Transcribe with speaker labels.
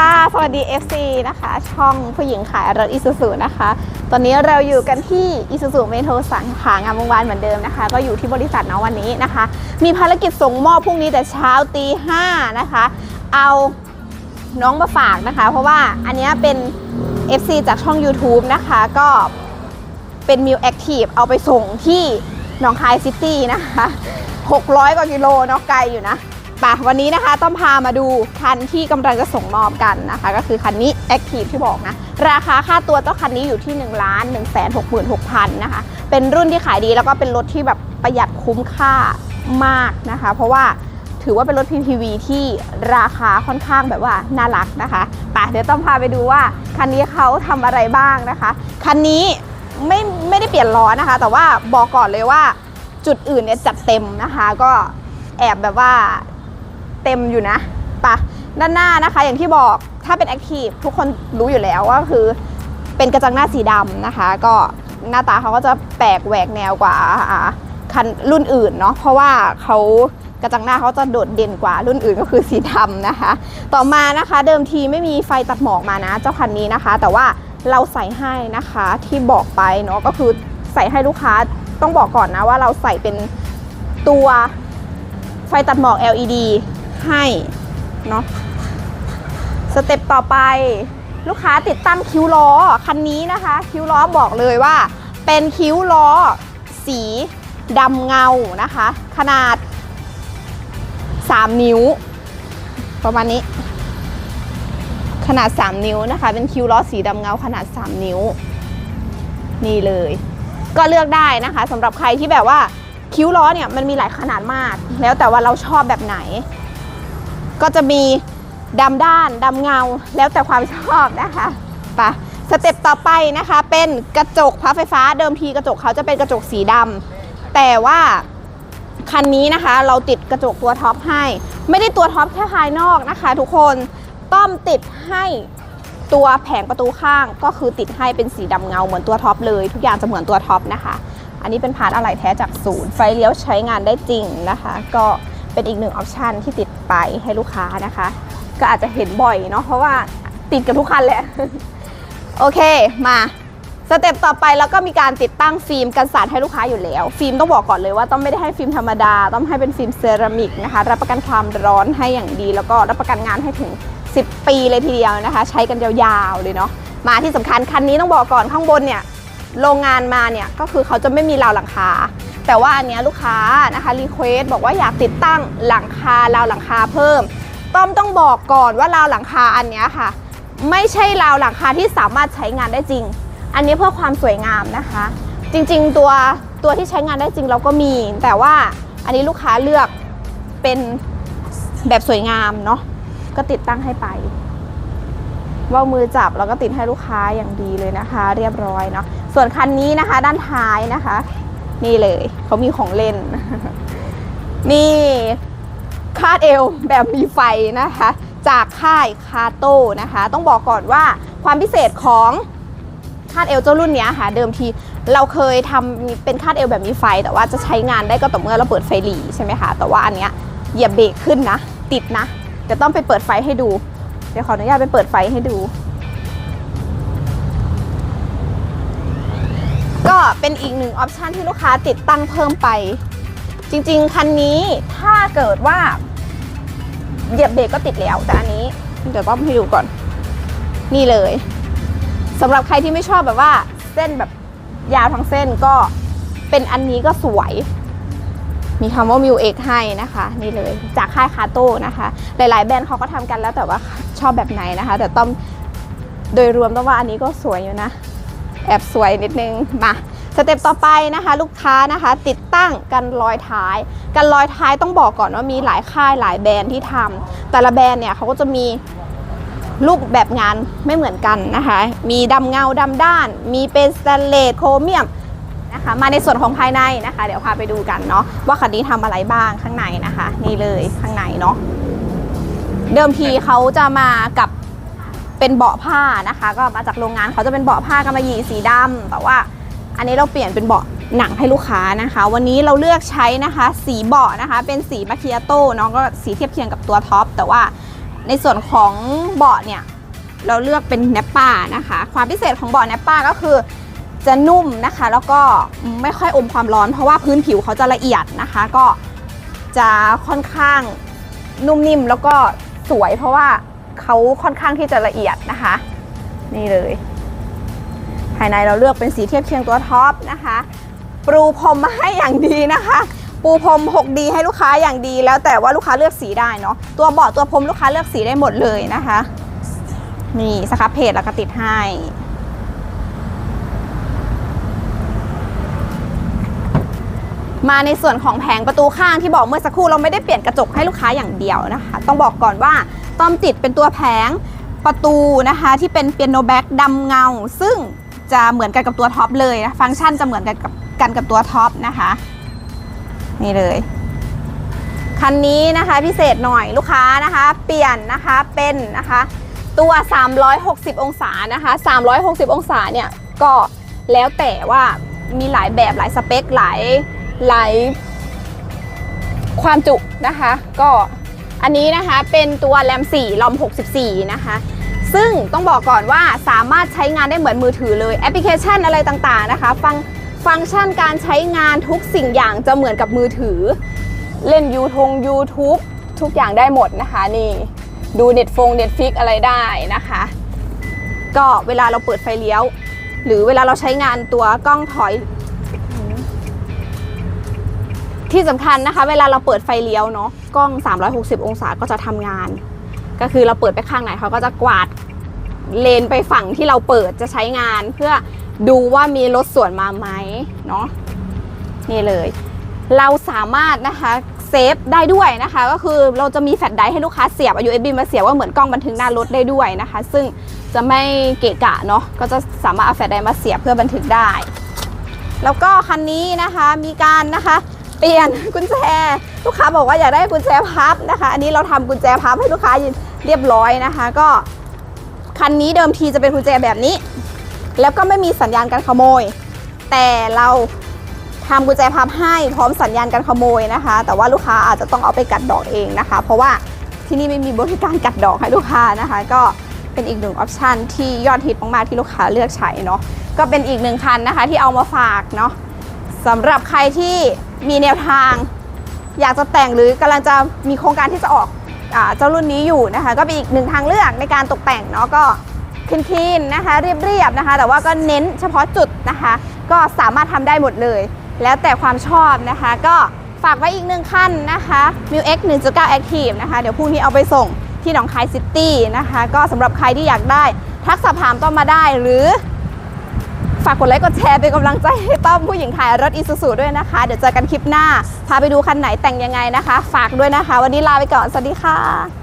Speaker 1: ค่ะ สวัสดี FC นะคะ ช่องผู้หญิงขายรถอิซูซูนะคะ ตอนนี้เราอยู่กันที่อิซูซูเมโทรสังขางามวงวานเหมือนเดิมนะคะ ก็อยู่ที่บริษัทเนาะวันนี้นะคะ มีภารกิจส่งมอบพรุ่งนี้แต่เช้าตีห้านะคะ เอาน้องมาฝากนะคะ เพราะว่าอันนี้เป็น FC จากช่อง YouTube นะคะ ก็เป็นมิวแอคทีฟเอาไปส่งที่หนองคายซิตี้นะคะ 600 กว่ากิโลเนาะไกลอยู่นะ ป่ะวันนี้นะคะต้องพามาดูคันที่กำลังจะส่งมอบกันนะคะ ก็คือคันนี้ Active ที่บอกนะ ราคาค่าตัวเจ้าคันนี้อยู่ที่ 1 1 6 6 0 0 0นะคะ เป็นรุ่นที่ขายดีแล้วก็เป็นรถที่แบบประหยัดคุ้มค่ามากนะคะ เพราะว่าถือว่าเป็นรถ PPV ที่ราคาค่อนข้างแบบว่าน่ารักนะคะป่ะเดี๋ยวต้องพาไปดูว่าคันนี้เขาทำอะไรบ้างนะคะ คันนี้ไม่ไม่ได้เปลี่ยนล้อนะคะ แต่ว่าบอกก่อนเลยว่าจุดอื่นเนี่ยจัดเต็มนะคะ ก็แอบแบบว่า เต็มอยู่นะปะด้านหน้านะคะอย่างที่บอกถ้าเป็นแอคทีฟทุกคนรู้อยู่แล้วว่าคือเป็นกระจังหน้าสีดำนะคะ ก็หน้าตาเขาก็จะแปลกแหวกแนวกว่าอ่าคันรุ่นอื่นเนาะเพราะว่าเขากระจังหน้าเขาจะโดดเด่นกว่ารุ่นอื่นก็คือสีดำนะคะ ต่อมานะคะเดิมทีไม่มีไฟตัดหมอกมานะ เจ้าคันนี้นะคะ แต่ว่าเราใส่ให้นะคะที่บอกไปเนาะก็คือใส่ให้ลูกค้าต้องบอกก่อนนะว่าเราใส่เป็นตัวไฟตัดหมอก LED ให้เนาะสเต็ปต่อไป ลูกค้าติดตั้งคิ้วล้อคันนี้นะคะ คิ้วล้อบอกเลยว่า เป็นคิ้วล้อ สีดำเงานะคะ ขนาด 3 นิ้ว ประมาณนี้ ขนาด 3 นิ้วนะคะ เป็นคิ้วล้อสีดำเงาขนาด 3 นิ้ว นี่เลย ก็เลือกได้นะคะสำหรับใครที่แบบว่าคิ้วล้อเนี่ยมันมีหลายขนาดมาก แล้วแต่ว่าเราชอบแบบไหน ก็จะมีดำด้านดำเงาแล้วแต่ความชอบนะคะปะสเต็ปต่อไปนะคะ เป็นกระจกพับไฟฟ้าเดิมทีกระจกเขาจะเป็นกระจกสีดำแต่ว่าคันนี้นะคะเราติดกระจกตัวท็อปให้ ไม่ได้ตัวท็อปแค่ภายนอกนะคะ ทุกคนต้อมติดให้ตัวแผงประตูข้างก็คือติดให้เป็นสีดำเงาเหมือนตัวท็อปเลยทุกอย่างจะเหมือนตัวท็อปนะคะ อันนี้เป็นพาร์ทอะไหล่แท้จากศูนย์ไฟเลี้ยวใช้งานได้จริงนะคะ ก็เป็นอีกหนึ่งออปชันที่ติด ไปให้ลูกค้านะคะ ก็อาจจะเห็นบ่อยเนาะเพราะว่าติดกับทุกคันแหละ โอเคมาสเต็ปต่อไปแล้วก็มีการติดตั้งฟิล์มกันสาดให้ลูกค้าอยู่แล้ว ฟิล์มต้องบอกก่อนเลยว่าต้องไม่ได้ให้ฟิล์มธรรมดา ต้องให้เป็นฟิล์มเซรามิกนะคะรับประกันความร้อนให้อย่างดี แล้วก็รับประกันงานให้ถึง 10 ปีเลยทีเดียวนะคะ ใช้กันยาวๆเลยเนาะมาที่สำคัญคันนี้ต้องบอกก่อนข้างบนเนี่ยโรงงานมาเนี่ยก็คือเขาจะไม่มีราวหลังคา แต่ว่าอันนี้ลูกค้านะคะรีเควสบอกว่าอยากติดตั้งหลังคาราวหลังคาเพิ่ม ต้อมต้องบอกก่อนว่าราวหลังคาอันนี้ค่ะ ไม่ใช่ราวหลังคาที่สามารถใช้งานได้จริง อันนี้เพื่อความสวยงามนะคะ จริงๆตัวตัวที่ใช้งานได้จริงเราก็มี แต่ว่าอันนี้ลูกค้าเลือกเป็นแบบสวยงามเนาะก็ติดตั้งให้ไปว่ามือจับแล้วก็ติดให้ลูกค้าอย่างดีเลยนะคะ เรียบร้อยเนาะส่วนคันนี้นะคะด้านท้ายนะคะ นี่เลย เขามีของเล่น นี่คาดเอวแบบมีไฟนะคะ จากค่ายคาโต้นะคะ ต้องบอกก่อนว่าความพิเศษของคาดเอวเจ้ารุ่นนี้ค่ะ เดิมทีเราเคยทำเป็นคาดเอวแบบมีไฟ แต่ว่าจะใช้งานได้ก็ต่อเมื่อเราเปิดไฟหลีใช่ไหมคะ แต่ว่าอันเนี้ยเหยียบเบรกขึ้นนะ ติดนะเดี๋ยวต้องไปเปิดไฟให้ดู เดี๋ยวขออนุญาตไปเปิดไฟให้ดู เป็นอีกหนึ่งออปชันที่ลูกค้าติดตั้งเพิ่มไป จริง ๆ คันนี้ถ้าเกิดว่า เหยียบเบรกก็ติดแล้ว แต่อันนี้ เดี๋ยวต้องให้ดูก่อน นี่เลยสำหรับใครที่ไม่ชอบแบบว่า เส้นแบบยาวทั้งเส้นก็เป็นอันนี้ก็สวย มีคำว่ามิวเอกให้นะคะ นี่เลยจากค่ายคาโต้นะคะ หลาย ๆ แบรนด์เขาก็ทำกันแล้วแต่ว่าชอบแบบไหนนะคะ แต่ต้องโดยรวมต้องว่าอันนี้ก็สวยอยู่นะ แอบสวยนิดนึง มา สเต็ปต่อไปนะคะลูกค้านะคะติดตั้งกันรอยท้าย กันรอยท้ายต้องบอกก่อนว่ามีหลายค่ายหลายแบรนด์ที่ทำแต่ละแบรนด์เนี่ยเขาก็จะมีรูปแบบงานไม่เหมือนกันนะคะ มีดำเงาดำด้าน มีเป็นสแตนเลสโครเมียมนะคะมาในส่วนของภายในนะคะ เดี๋ยวพาไปดูกันเนาะว่าคันนี้ทำอะไรบ้างข้างในนะคะ นี่เลยข้างในเนาะเดิมทีเขาจะมากับเป็นเบาะผ้านะคะ ก็มาจากโรงงานเขาจะเป็นเบาะผ้ากำมะหยี่สีดำแต่ว่า อันนี้เราเปลี่ยนเป็นเบาะหนังให้ลูกค้านะคะ วันนี้เราเลือกใช้นะคะ สีเบาะนะคะ เป็นสีมาคิอาโต้เนาะก็สีเทียบเคียงกับตัวท็อปแต่ว่าในส่วนของเบาะเนี่ยเราเลือกเป็นแนปป้านะคะ ความพิเศษของเบาะแนปป้าก็คือจะนุ่มนะคะ แล้วก็ไม่ค่อยอมความร้อน เพราะว่าพื้นผิวเขาจะละเอียดนะคะ ก็จะค่อนข้างนุ่มนิ่มแล้วก็สวย เพราะว่าเขาค่อนข้างที่จะละเอียดนะคะ นี่เลย ภายในเราเลือกเป็นสีเทียบเคียงตัวท็อปนะคะปูพรมมาให้อย่างดีนะคะ ปูพรม 6D ให้ลูกค้าอย่างดี แล้วแต่ว่าลูกค้าเลือกสีได้เนาะตัวเบาะตัวพรมลูกค้าเลือกสีได้หมดเลยนะคะนี่สครับเพจแล้วก็ติดให้มาในส่วนของแผงประตูข้างที่บอกเมื่อสักครู่เราไม่ได้เปลี่ยนกระจกให้ลูกค้าอย่างเดียวนะคะ ต้องบอกก่อนว่าต้อมติดเป็นตัวแผงประตูนะคะ ที่เป็นเปียโนแบ็กดำเงา ซึ่ง จะเหมือนกันกับตัวท็อปเลยนะฟังก์ชันจะเหมือนกันกับกันกับตัวท็อปนะคะ นี่เลย คันนี้นะคะพิเศษหน่อยลูกค้านะคะ เปลี่ยนนะคะเป็นนะคะตัว 360 องศานะคะ 360 องศาเนี่ยก็แล้วแต่ว่ามีหลายแบบหลายสเปคหลายหลายความจุนะคะ ก็อันนี้นะคะเป็นตัวแรม 4 ลอม 64 นะคะ ซึ่งต้องบอกก่อนว่าสามารถใช้งานได้เหมือนมือถือเลยแอปพลิเคชันอะไรต่างๆนะคะ ฟังฟังก์ชันการใช้งานทุกสิ่งอย่างจะเหมือนกับมือถือ เล่นยูทง YouTube ทุกอย่างได้หมดนะคะนี่ดูเน็ตฟงเน็ตฟิกอะไรได้นะคะ ก็เวลาเราเปิดไฟเลี้ยว หรือเวลาเราใช้งานตัวกล้องถอย ที่สำคัญนะคะ เวลาเราเปิดไฟเลี้ยวเนาะกล้อง 360 องศาก็จะทำงาน ก็คือเราเปิดไปข้างไหนเขาก็จะกวาดเลนไปฝั่งที่เราเปิดจะใช้งาน เพื่อดูว่ามีรถสวนมาไหมเนาะนี่เลย เราสามารถนะคะเซฟได้ด้วยนะคะ ก็คือเราจะมีแฟลชไดรฟ์ให้ลูกค้าเสียบ USB มาเสียบว่าเหมือนกล้องบันทึกหน้ารถได้ด้วยนะคะ ซึ่งจะไม่เกะกะเนาะก็จะสามารถเอาแฟลชไดรฟ์มาเสียบเพื่อบันทึกได้ แล้วก็คันนี้นะคะมีการนะคะเปลี่ยนกุญแจ ลูกค้าบอกว่าอยากได้กุญแจพับนะคะ อันนี้เราทำกุญแจพับให้ลูกค้า เรียบร้อยนะคะ ก็คันนี้เดิมทีจะเป็นกุญแจแบบนี้ แล้วก็ไม่มีสัญญาณการขโมย แต่เราทำกุญแจพับให้พร้อมสัญญาณการขโมยนะคะ แต่ว่าลูกค้าอาจจะต้องเอาไปกัดดอกเองนะคะ เพราะว่าที่นี่ไม่มีบริการกัดดอกให้ลูกค้านะคะ ก็เป็นอีกหนึ่งออปชันที่ยอดฮิตมากๆที่ลูกค้าเลือกใช้เนาะก็เป็นอีกหนึ่งคันนะคะที่เอามาฝากเนาะสำหรับใครที่มีแนวทาง อยากจะแต่งหรือกำลังจะมีโครงการที่จะออก เจ้ารุ่นนี้อยู่นะคะ ก็เป็นอีกหนึ่งทางเลือกในการตกแต่งเนาะก็คลีนๆนะคะ เรียบๆนะคะ แต่ว่าก็เน้นเฉพาะจุดนะคะ ก็สามารถทำได้หมดเลย แล้วแต่ความชอบนะคะ ก็ฝากไว้อีกหนึ่งขั้นนะคะ m i x 1.9 Active นะคะ เดี๋ยวพรุ่งนี้เอาไปส่งที่หนองคายซิตี้นะคะ ก็สำหรับใครที่อยากได้ทักสอบถามต้อมาได้หรือ ฝากกดไลค์กดแชร์เป็นกำลังใจให้ต้อมผู้หญิงขายรถอีซูซูด้วยนะคะ เดี๋ยวเจอกันคลิปหน้า พาไปดูคันไหนแต่งยังไงนะคะ ฝากด้วยนะคะ วันนี้ลาไปก่อน สวัสดีค่ะ